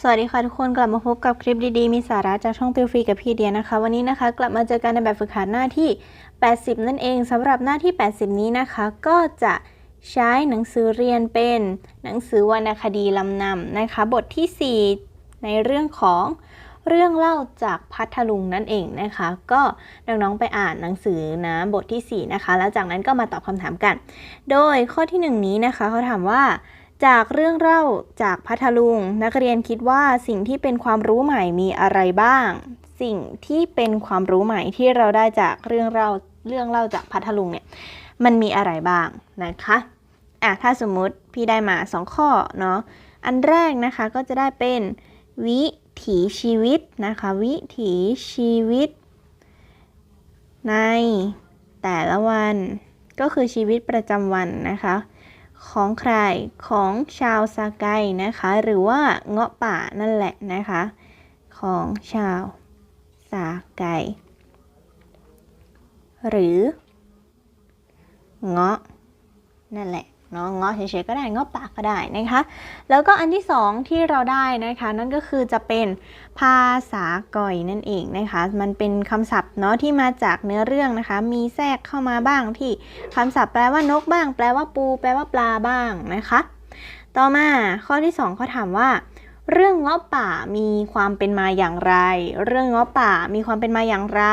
สวัสดีค่ะทุกคนกลับมาพบกับคลิปดีๆ มีสาระจากช่องติวฟรีกับพี่เดียนะคะ วันนี้นะคะกลับมาเจอกันในแบบฝึกหัดหน้าที่ 80 นั่นเองสำหรับหน้าที่ 80 นี้นะคะ ก็จะใช้หนังสือเรียนเป็นหนังสือวรรณคดีลำนำนะคะ บททีสี่ 4 ในเรื่องของเรื่องเล่าจากพัทลุงนั่นเองนะคะ ก็น้องๆไปอ่านหนังสือนะบทที่ 4 นะคะ แล้วจากนั้นก็มาตอบคำถามกัน โดยข้อที่ 1 นี้นะคะเขาถามว่า จากเรื่องเล่าจากพัทลุง นักเรียนคิดว่าสิ่งที่เป็นความรู้ใหม่มีอะไรบ้าง สิ่งที่เป็นความรู้ใหม่ที่เราได้จากเรื่องเล่าเรื่องเล่าจากพัทลุงเนี่ยมันมีอะไรบ้างนะคะอะถ้าสมมุติพี่ได้มา 2 ข้อเนาะอันแรกนะคะก็จะได้เป็นวิถีชีวิตนะคะ วิถีชีวิต ในแต่ละวันก็คือชีวิตประจำวันนะคะ ของใครของชาวซาไกนะคะ หรือว่าเงาะป่านั่นแหละนะคะ ของชาวซาไกหรือเงาะนั่นแหละ เนาะเงาะเฉยๆก็ได้เงาะป่าก็ได้นะคะ แล้วก็อันที่สองที่เราได้นะคะ นั่นก็คือจะเป็นภาษาก่อยนั่นเองนะคะ มันเป็นคำศัพท์เนาะที่มาจากเนื้อเรื่องนะคะ มีแทรกเข้ามาบ้างที่คำศัพท์แปลว่านกบ้าง แปลว่าปู แปลว่าปลาบ้างนะคะ ต่อมาข้อที่สองเขาถามว่าเรื่องเงาะป่ามีความเป็นมาอย่างไร เรื่องเงาะป่ามีความเป็นมาอย่างไร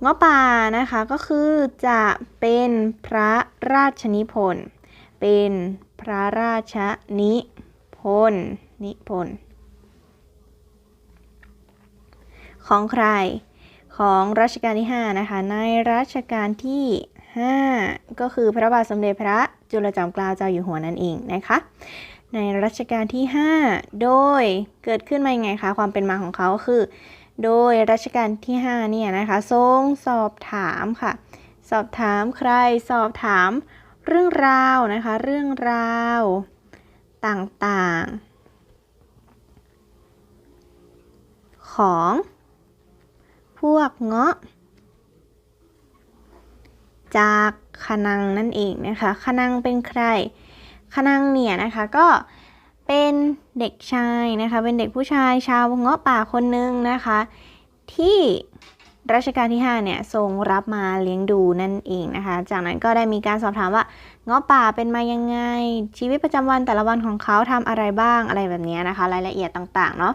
เงาะป่านะคะก็คือจะเป็นพระราชนิพนธ์ เป็นพระราชนิพนธ์นิพนธ์ของใครของรัชกาลที่ 5 นะคะ ในรัชกาลที่ 5 ก็คือพระบาทสมเด็จพระจุลจอมเกล้าเจ้าอยู่หัวนั่นเองนะคะ ในรัชกาลที่ 5 โดยเกิดขึ้นมาอยังไงคะ ความเป็นมาของเขาคือ โดยรัชกาลที่ 5 เนี่ยนะคะทรงสอบถามค่ะ สอบถามใครสอบถาม เรื่องราวนะคะ เรื่องราวต่างๆ ของ พวกเงาะ จากคนังนั่นเองนะคะคนังเป็นใครคนังเนี่ยนะคะก็เป็นเด็กชายนะคะ เป็นเด็กผู้ชายชาวเงาะป่าคนนึงนะคะ ที่ รัชกาลที่ 5 เนี่ยทรงรับมาเลี้ยงดูนั่นเองนะคะ จากนั้นก็ได้มีการสอบถามว่าเงาะป่าเป็นมายังไง ชีวิตประจำวันแต่ละวันของเขาทำอะไรบ้างอะไรแบบนี้นะคะ รายละเอียดต่างๆเนาะ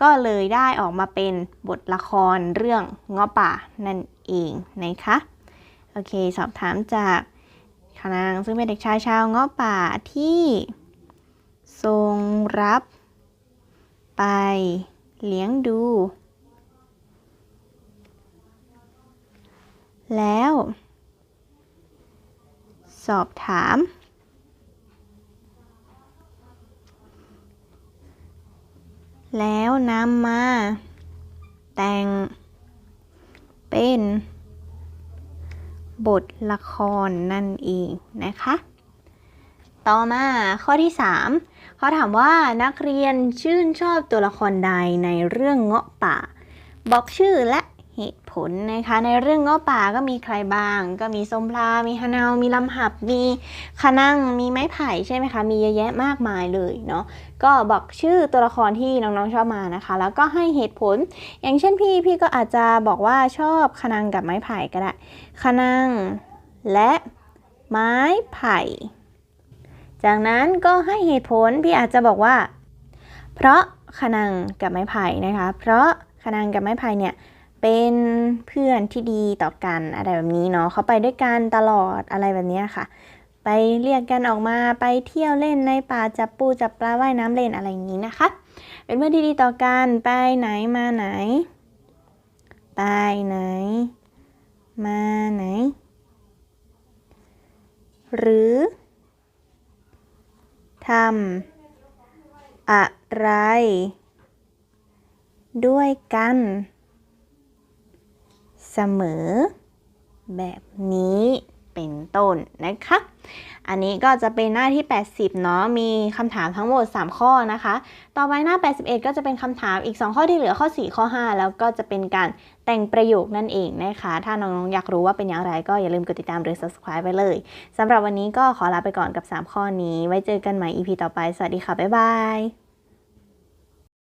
ก็เลยได้ออกมาเป็นบทละครเรื่องเงาะป่านั่นเองนะคะโอเคสอบถามจากขนางซึ่งเป็นเด็กชายชาวเงาะป่าที่ทรงรับไปเลี้ยงดู แล้ว สอบถาม แล้วนำมา แต่ง เป็น บทละครนั่นเองนะคะ ต่อมาข้อที่ 3 เขาถามว่านักเรียนชื่นชอบตัวละครใดในเรื่องเงาะป่า บอกชื่อและ ลนะคะ ในเรื่องเงาะป่าก็มีใครบ้าง ก็มีสมพลา มีฮานาว มีลำหับ มีคานั่ง มีไม้ไผ่ใช่ไหมคะ มีเยอะแยะมากมายเลยเนาะ ก็บอกชื่อตัวละครที่น้องๆชอบมานะคะ แล้วก็ให้เหตุผล อย่างเช่นพี่พี่ก็อาจจะบอกว่าชอบคานังกับไม้ไผ่ก็ได้คานังและไม้ไผ่ จากนั้นก็ให้เหตุผลพี่อาจจะบอกว่า เพราะคานังกับไม้ไผ่นะคะ เพราะคานังกับไม้ไผ่เนี่ยเป็น พื่อนที่ดีต่อกันอะไรแบบนี้เนาะเขาไปด้วยกันตลอดอะไรแบบนี้ค่ะ ไปเรียกกันออกมาไปเที่ยวเล่นในป่าจับปูจับปลาว่ายน้ำเล่นอะไรอย่างนี้นะคะ เป็นเพื่อนที่ดีต่อกันไปไหนมาไหน ไปไหน มาไหน หรือทำอะไร ด้วยกัน เสมอ แบบนี้เป็นต้นนะคะ อันนี้ก็จะเป็นหน้าที่ 80 เนาะ มีคำถามทั้งหมด 3 ข้อนะคะ ต่อไปหน้า 81 ก็จะเป็นคำถามอีก 2 ข้อที่เหลือข้อ 4 ข้อ 5 แล้วก็จะเป็นการแต่งประโยคนั่นเองนะคะ ถ้าน้องๆอยากรู้ว่าเป็นอย่างไรก็อย่าลืมกดติดตามหรือ subscribe ไปเลยสำหรับวันนี้ก็ขอลาไปก่อนกับ 3 ข้อนี้ ไว้เจอกันใหม่ EP ต่อไป สวัสดีค่ะ บ๊ายบาย